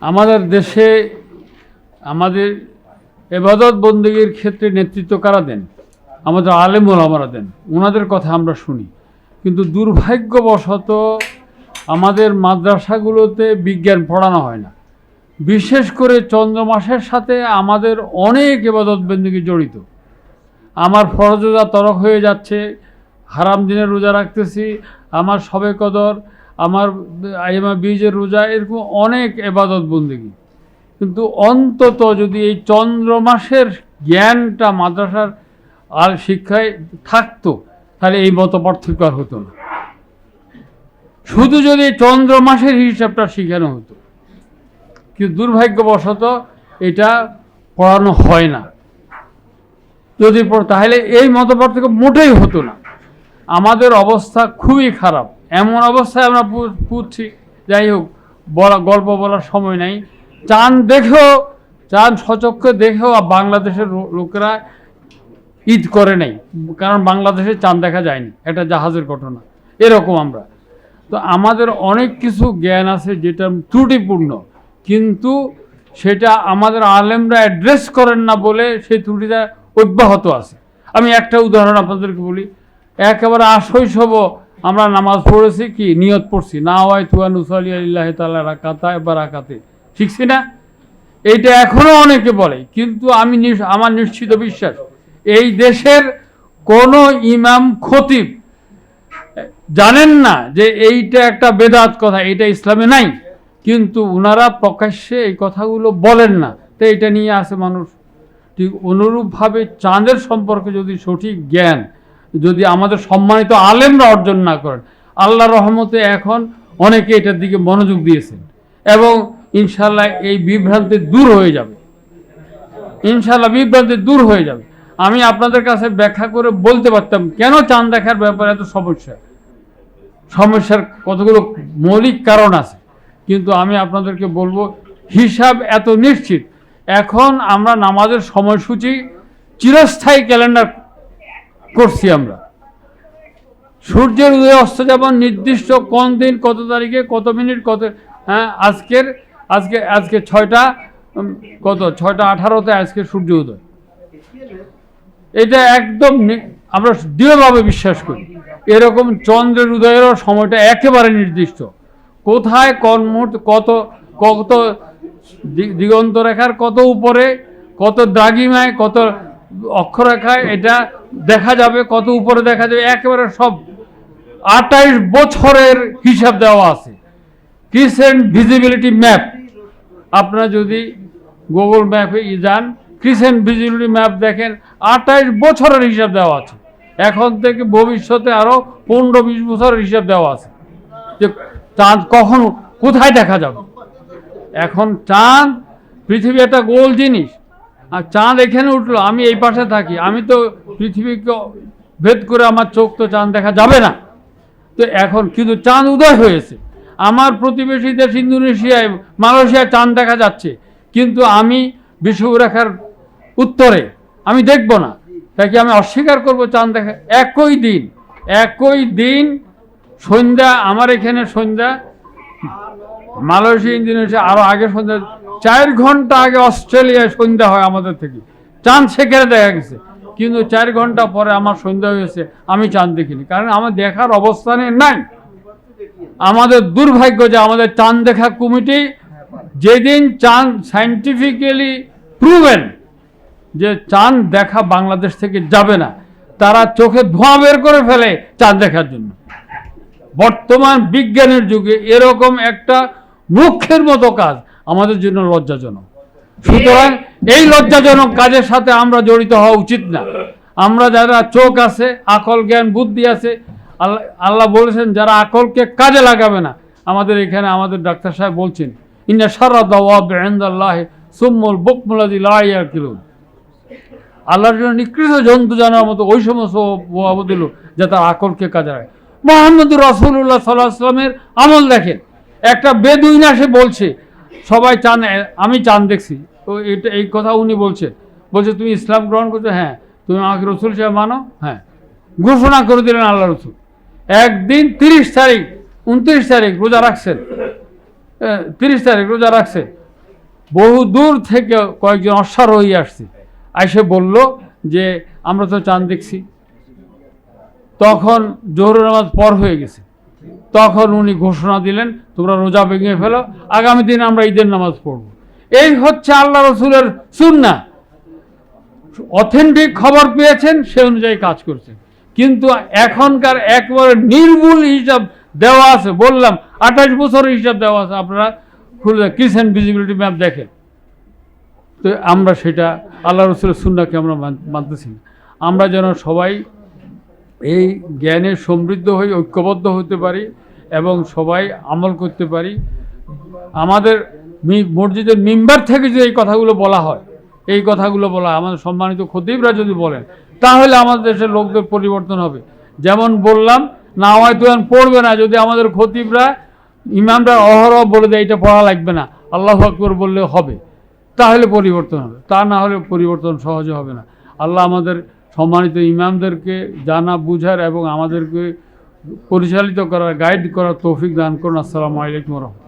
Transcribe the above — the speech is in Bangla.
আমাদের দেশে আমাদের এবাদত বন্দীগীর ক্ষেত্রে নেতৃত্ব কারা দেন? আমাদের আলেম ওলামারা দেন। ওনাদের কথা আমরা শুনি। কিন্তু দুর্ভাগ্যবশত আমাদের মাদ্রাসাগুলোতে বিজ্ঞান পড়ানো হয় না। বিশেষ করে চন্দ্র মাসের সাথে আমাদের অনেক এবাদত বন্দীগী জড়িত। আমার ফরজ রোজা তরক হয়ে যাচ্ছে, হারাম দিনে রোজা রাখতেছি, আমার সবে কদর আমার আইমা বীজের রোজা এরকম অনেক এবাদত বন্দিগি। কিন্তু অন্তত যদি এই চন্দ্র মাসের জ্ঞানটা মাদ্রাসার আর শিক্ষায় থাকতো, তাহলে এই মতো পার্থক্য আর হতো না। শুধু যদি চন্দ্র মাসের হিসাবটা শেখানো হতো। কিন্তু দুর্ভাগ্যবশত এটা পড়ানো হয় না। যদি তাহলে এই মত পার্থক্য মোটেই হতো না। আমাদের অবস্থা খুবই খারাপ। এমন অবস্থায় আমরা পু- পুচ্ছি যাই হোক, বলা, গল্প বলার সময় নাই। চাঁদ দেখেও চাঁদ সচক্ষে দেখেও বাংলাদেশের লোকেরা ঈদ করে নাই। কারণ বাংলাদেশে চাঁদ দেখা যায়নি। একটা জাহাজের ঘটনা। এরকম আমরা। তো আমাদের অনেক কিছু জ্ঞান আছে যেটা ত্রুটিপূর্ণ। কিন্তু সেটা আমাদের আলেমরা অ্যাড্রেস করেন না বলে সেই ত্রুটিটা অব্যাহত আছে। আমি একটা উদাহরণ আপনাদেরকে বলি। একেবারে আশৈশব আমরা নামাজ পড়েছি কি? নিয়ত পড়ছি। না হয় তুয়া নুসালি আল্লাহ তাল্লাহ রাকাতা এবার রাকাতে। শিখছি না এইটা এখনও অনেকে বলে, কিন্তু আমি আমার নিশ্চিত বিশ্বাস, এই দেশের কোনো ইমাম খতিব, জানেন না যে এইটা একটা বেদাত কথা এটা ইসলামে নাই। কিন্তু ওনারা প্রকাশ্যে এই কথাগুলো বলেন না। তো এটা নিয়ে আসে মানুষ। ঠিক অনুরূপভাবে চাঁদের সম্পর্কে যদি সঠিক জ্ঞান যদি আমাদের সম্মানিত আলেমরা অর্জন না করেন আল্লাহ রহমতে এখন অনেকে এটার দিকে মনোযোগ দিয়েছেন এবং ইনশাল্লাহ এই বিভ্রান্তি দূর হয়ে যাবে। ইনশাল্লাহ বিভ্রান্তি দূর হয়ে যাবে। আমি আপনাদের কাছে ব্যাখ্যা করে বলতে পারতাম, কেন চাঁদ দেখার ব্যাপারে এত সমস্যা? সমস্যার কতগুলো মৌলিক কারণ আছে, কিন্তু আমি আপনাদেরকে বলব, হিসাব এত নিশ্চিত। এখন আমরা নামাজের সময়সূচি চিরস্থায়ী ক্যালেন্ডার করছি আমরা। সূর্যের উদয় অস্ত যেমন নির্দিষ্ট কোন দিন, কত তারিখে, কত মিনিট, কত হ্যাঁ আজকের, আজকে আজকে ছয়টা কত, ছয়টা আঠারোতে আজকে সূর্য উদয়। এটা একদম আমরা দৃঢ়ভাবে বিশ্বাস করি। এরকম চন্দ্রের উদয়েরও সময়টা একেবারে নির্দিষ্ট। কোথায়, কোন মুহূর্ত, কত কত দিগন্ত রেখার কত উপরে, কত দ্রাগিমায় কত অক্ষরেখায় এটা দেখা যাবে, কত উপরে দেখা যাবে, একেবারে সব আঠাইশ বছরের হিসাব দেওয়া আছে। ক্রিসেন্ট ভিজিবিলিটি ম্যাপ আপনারা যদি গুগল ম্যাপে যান ক্রিসেন্ট ভিজিবিলিটি ম্যাপ দেখেন, আঠাইশ বছরের হিসাব দেওয়া আছে। এখন থেকে ভবিষ্যতে আরও পনেরো বিশ বছরের হিসাব দেওয়া আছে। যে চাঁদ কখন, কোথায় দেখা যাবে? এখন চাঁদ পৃথিবী একটা গোল জিনিস। আর চাঁদ এখানে উঠল, আমি এই পাশে থাকি, আমি তো পৃথিবীকে ভেদ করে আমার চোখ তো চাঁদ দেখা যাবে না। তো এখন কিন্তু চাঁদ উদয় হয়েছে। আমার প্রতিবেশী দেশ ইন্দোনেশিয়ায়, মালয়েশিয়ায় চাঁদ দেখা যাচ্ছে। কিন্তু আমি বিষুবরেখার উত্তরে, আমি দেখব না। তাই কি আমি অস্বীকার করব চাঁদ দেখা, একই দিন একই দিন সন্ধ্যা, আমার এখানে সন্ধ্যা, মালয়েশিয়া, ইন্দোনেশিয়া আরও আগে সন্ধ্যা চার ঘণ্টা আগে অস্ট্রেলিয়ায় সন্ধ্যা হয় আমাদের থেকে। চাঁদ সেখানে দেখা গেছে। কিন্তু চার ঘণ্টা পরে আমার সন্ধ্যা হয়েছে, আমি চাঁদ দেখিনি। কারণ আমার দেখার অবস্থানে নাই। আমাদের দুর্ভাগ্য যে আমাদের চাঁদ দেখা কমিটি যেদিন চাঁদ সাইন্টিফিক্যালি প্রুভেন যে চাঁদ দেখা বাংলাদেশ থেকে যাবে না, তারা চোখে ধোঁয়া বের করে ফেলে চাঁদ দেখার জন্য। বর্তমান বিজ্ঞানের যুগে এরকম একটা মুখ্যের মতো কাজ। আমাদের জন্য লজ্জাজনক। সুতরাং এই লজ্জাজনক কাজের সাথে আমরা জড়িত হওয়া উচিত না। আমরা যারা চোখ আছে, আকল জ্ঞান, বুদ্ধি আছে, আল্লাহ আল্লাহ বলেছেন, যারা আকলকে কাজে লাগাবে না, আমাদের এখানে আমাদের ডাক্তার সাহেব বলছেন, ইন্না সারা দাওয়া বেহেন্দাল্লাহ সুম্মুল বকমুলাদি লাইয়ার কিলুন আল্লাহর জন্য নিকৃষ্ট জন্তু জানার মতো ওই সমস্ত দিল যে তার আকলকে কাজে লাগে মোহাম্মদুর রসুল্লাহ সাল্লাহ আসলামের আমল দেখেন। একটা বেদুইন আসে বলছে সবাই চান আমি চান দেখছি। তো এটা, এই কথা উনি বলছেন বলছে, তুমি ইসলাম গ্রহণ করছ? হ্যাঁ। তুমি আমাকে রসুল সাহেব মানো? হ্যাঁ। ঘোষণা করে দিলেন আল্লাহ রসুল। একদিন তিরিশ তারিখ, উনত্রিশ তারিখ রোজা রাখছেন। তিরিশ তারিখ রোজা রাখছে। বহু দূর থেকে কয়েকজন অশ্বারোহী আসছে। এসে বলল যে, আমরা তো চাঁদ দেখছি। তখন জোহর নামাজ পর হয়ে গেছে। তখন উনি ঘোষণা দিলেন, তোমরা রোজা ভেঙে ফেলো, আগামী দিন আমরা ঈদের নামাজ পড়ব। এই হচ্ছে আল্লাহ রসুলের সুন্না। অথেন্টিক খবর পেয়েছেন, সে অনুযায়ী কাজ করছেন কিন্তু এখনকার একবারে নির্ভুল হিসাব দেওয়া আছে, বললাম, আঠাশ বছরের হিসাব দেওয়া আছে, আপনারা খুলে কিসেন ভিজিবিলিটি ম্যাপ দেখেন। তো আমরা সেটা, আল্লাহ রসুলের সুন্নাকে আমরা মান- মানতেছি না। আমরা যেন সবাই এই জ্ঞানে সমৃদ্ধ হয়ে, ঐক্যবদ্ধ হতে পারি এবং সবাই আমল করতে পারি। আমাদের মসজিদের মেম্বার থেকে যদি এই কথাগুলো বলা হয়, এই কথাগুলো বলা আমাদের সম্মানিত খতিবরা যদি বলেন, তাহলে আমাদের দেশের লোকদের পরিবর্তন হবে। যেমন বললাম, না হয়তো পড়বে না, যদি আমাদের খতিবরা, ইমামরা অহরহ বলে দেয়, এটা পড়া লাগবে না। আল্লাহ আকবর বললে হবে, তাহলে পরিবর্তন হবে। তা না হলে পরিবর্তন সহজে হবে না। আল্লাহ আমাদের সম্মানিত ইমামদেরকে জানা, বুঝার এবং আমাদেরকে পরিচালিত করার গাইড করার তৌফিক দান করুন। আসসালামু আলাইকুম রহমতুল্লাহ।